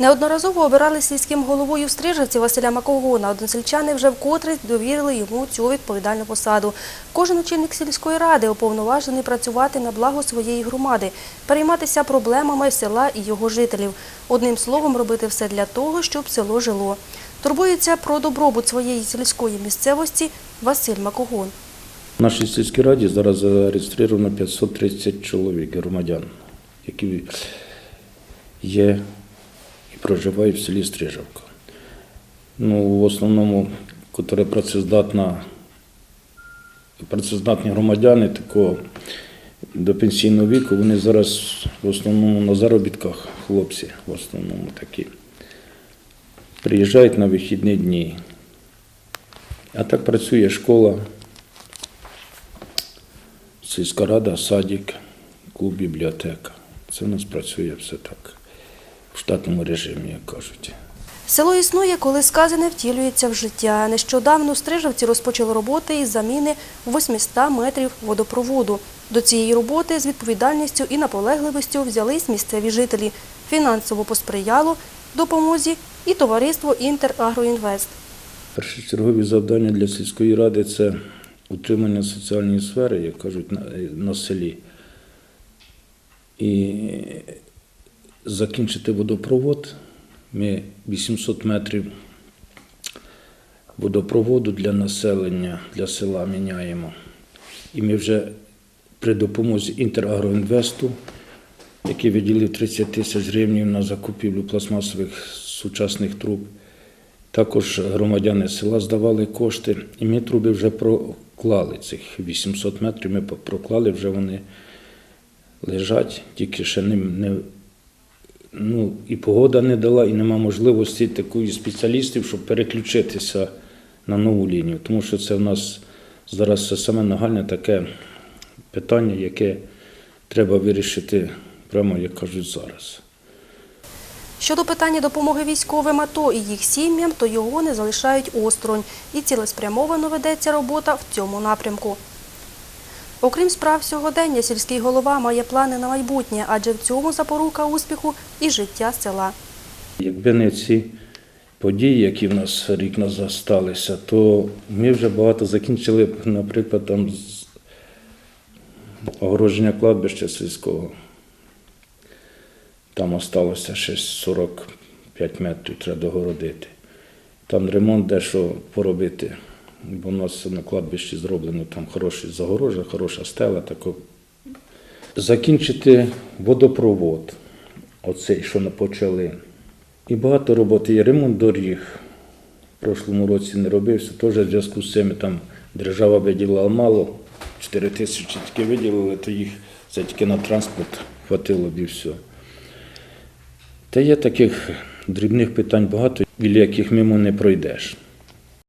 Неодноразово обирали сільським головою в Стрижівці Василя Макогона. Односельчани вже вкотре довірили йому цю відповідальну посаду. Кожен очільник сільської ради уповноважений працювати на благо своєї громади, перейматися проблемами села і його жителів. Одним словом, робити все для того, щоб село жило. Турбується про добробут своєї сільської місцевості Василь Макогон. В нашій сільській раді зараз зареєстровано 530 чоловік, громадян, які є і проживають в селі Стрижавка. Ну, в основному, котре працездатна, працездатні громадяни такого до пенсійного віку, вони зараз в основному на заробітках, хлопці, в основному такі. Приїжджають на вихідні дні. А так працює школа, сільська рада, садик, клуб, бібліотека. Це в нас працює все так в штатному режимі, як кажуть. Село існує, коли сказане втілюється в життя. Нещодавно Стрижавці розпочали роботи із заміни 800 метрів водопроводу. До цієї роботи з відповідальністю і наполегливістю взялись місцеві жителі. Фінансово посприяло допомозі і товариство «Інтерагроінвест». Першочергові завдання для сільської ради це утримання соціальної сфери, як кажуть, на, на селі. І закінчити водопровод. Ми 800 метрів водопроводу для населення, для села міняємо. І ми вже при допомозі Інтерагроінвесту, який виділив 30 тисяч гривень на закупівлю пластмасових сучасних труб, також громадяни села здавали кошти, і ми труби вже проклали цих 800 метрів. Ми проклали, вже вони лежать, тільки ще не, ну, і погода не дала, і нема можливості такої спеціалістів, щоб переключитися на нову лінію. Тому що це в нас зараз саме нагальне таке питання, яке треба вирішити прямо, як кажуть, зараз. Щодо питання допомоги військовим АТО і їх сім'ям, то його не залишають осторонь. І цілеспрямовано ведеться робота в цьому напрямку. Окрім справ сьогодення, сільський голова має плани на майбутнє, адже в цьому запорука успіху і життя села. Якби не ці події, які в нас рік назад сталися, то ми вже багато закінчили, наприклад, там з огородження кладбища сільського. Там осталося ще 45 метрів, треба догородити. Там ремонт дещо поробити, бо у нас на кладбищі зроблено там хороші загорожа, хороша стела. Тако. Закінчити водопровод, оцей, що почали. І багато роботи є. Ремонт доріг. В прошлому році не робився. Теж в зв'язку з цим там держава виділила мало. 4 тисячі тільки виділили, то їх це тільки на транспорт хватило б і все. Та є таких дрібних питань багато, біля яких мимо не пройдеш.